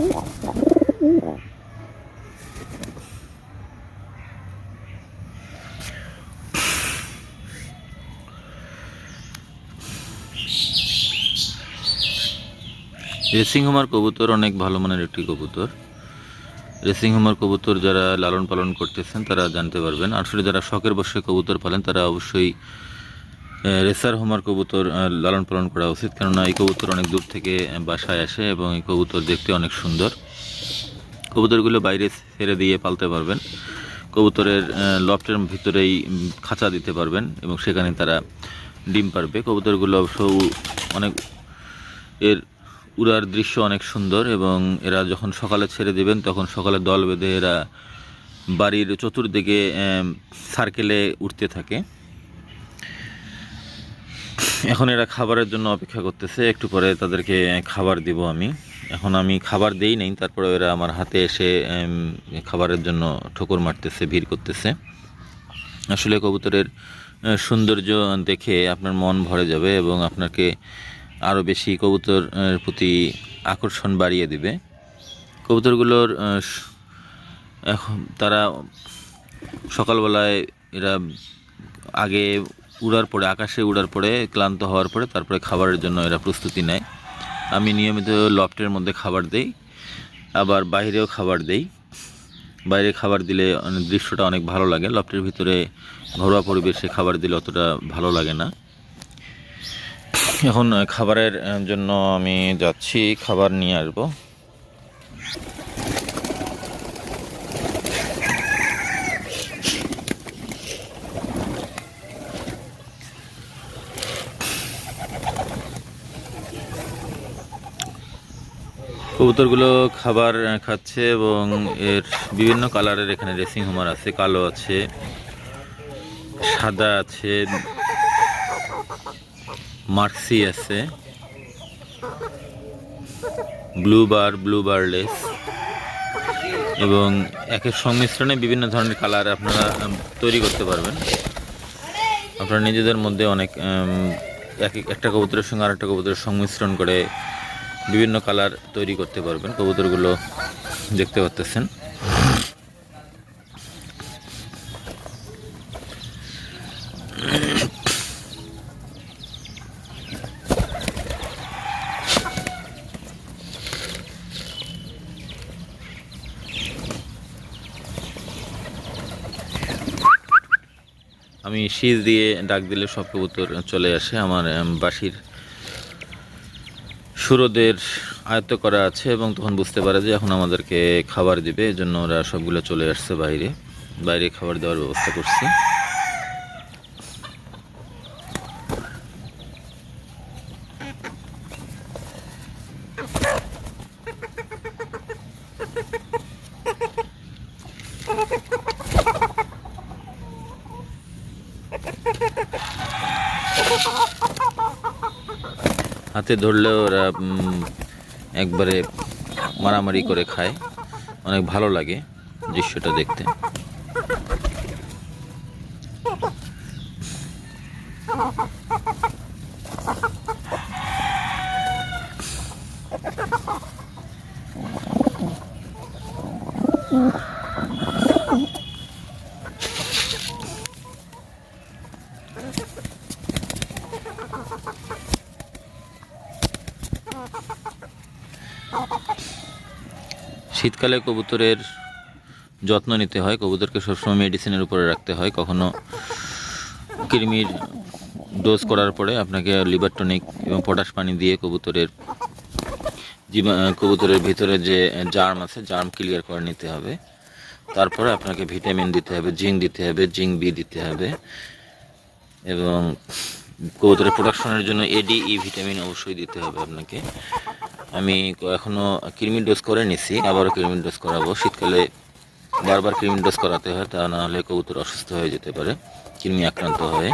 Racing Homer কবুতর অনেক ভালো মানের একটি কবুতর। রেসিং হোমার কবুতর যারা লালন পালন করতেছেন, তারা জানতে পারবেন। আসলে যারা শখের বসে কবুতর পালেন, তারা অবশ্যই রেসার হোমার কবুতর লালন পালন করা উচিত। কেননা এই কবুতর অনেক দূর থেকে বাসায় আসে এবং এই কবুতর দেখতে অনেক সুন্দর। কবুতরগুলো বাইরে ছেড়ে দিয়ে পালতে পারবেন। কবুতরের লফটের ভিতরেই খাঁচা দিতে পারবেন এবং সেখানে তারা ডিম পারবে। কবুতরগুলো অবশ্য অনেক, এর উড়ার দৃশ্য অনেক সুন্দর এবং এরা যখন সকালে ছেড়ে দেবেন, তখন সকালে দল বেঁধে এরা বাড়ির চতুর্দিকে সার্কেলে উঠতে থাকে। এখন এরা খাবারের জন্য অপেক্ষা করতেছে, একটু পরে তাদেরকে খাবার দিব আমি। এখন আমি খাবার দেই নাই, তারপরে এরা আমার হাতে এসে খাবারের জন্য ঠোকর মারতেছে, ভিড় করতেছে। আসলে কবুতরের সৌন্দর্য দেখে আপনার মন ভরে যাবে এবং আপনাকে আরও বেশি কবুতর প্রতি আকর্ষণ বাড়িয়ে দিবে। কবুতরগুলোর এখন তারা সকালবেলায় এরা আগে উড়ার পরে, আকাশে উড়ার পরে, ক্লান্ত হওয়ার পরে, তারপরে খাবারের জন্য এরা প্রস্তুতি নেয়। আমি নিয়মিত লফটের মধ্যে খাবার দেই, আবার বাইরেও খাবার দেই। বাইরে খাবার দিলে অনেক- দৃশ্যটা অনেক ভালো লাগে। লফটের ভিতরে ঘরোয়া পরিবেশে খাবার দিলে অতটা ভালো লাগে না। এখন খাবারের জন্য আমি যাচ্ছি, খাবার নিয়ে আসব। কবুতরগুলো খাবার খাচ্ছে এবং এর বিভিন্ন কালারের এখানে রেসিং হোমার আছে, কালো আছে, সাদা আছে, মার্সি আছে, ব্লু বার, ব্লু বারলেস এবং একের সংমিশ্রণে বিভিন্ন ধরনের কালার আপনারা তৈরি করতে পারবেন। আপনারা নিজেদের মধ্যে অনেক এক এক- একটা কবুতরের সঙ্গে আরেকটা কবুতরের সংমিশ্রণ করে বিভিন্ন কালার তৈরি করতে পারবেন। কবুতরগুলো দেখতে পাচ্তেছেন আমি শীষ দিয়ে ডাক দিলে সব কবুতর চলে আসে। আমার বাঁশির সুরদের আয়ত্ত করা আছে এবং তখন বুঝতে পারে যে এখন আমাদেরকে খাবার দিবে এই জন্য ওরা সবগুলো চলে আসছে বাইরে। বাইরে খাবার দেওয়ার ব্যবস্থা করছি। হাতে ধরলে ওরা একবারে মারামারি করে খায়। অনেক ভালো লাগে দৃশ্যটা দেখতে। শীতকালে কবুতরের যত্ন নিতে হয়। কবুতরকে সবসময় মেডিসিনের উপরে রাখতে হয়। কখনো কৃমির ডোজ করার পরে আপনাকে লিভার টনিক এবং পটাশ পানি দিয়ে কবুতরের জীবা, কবুতরের ভিতরে যে জার্ম আছে জার্ম ক্লিয়ার করে নিতে হবে। তারপরে আপনাকে ভিটামিন দিতে হবে জিঙ্ক দিতে হবে জিঙ্ক বি দিতে হবে এবং কবুতরের প্রোডাকশনের জন্য এডি ই ভিটামিন অবশ্যই দিতে হবে আপনাকে। আমি এখনও ক্রিমি ডোজ করে নিছি, আবারও ক্রিমি ডোজ করাবো। শীতকালে বারবার ক্রিমি ডোজ করাতে হয়, তা না হলে কবুতর অসুস্থ হয়ে যেতে পারে, কৃমি আক্রান্ত হয়ে।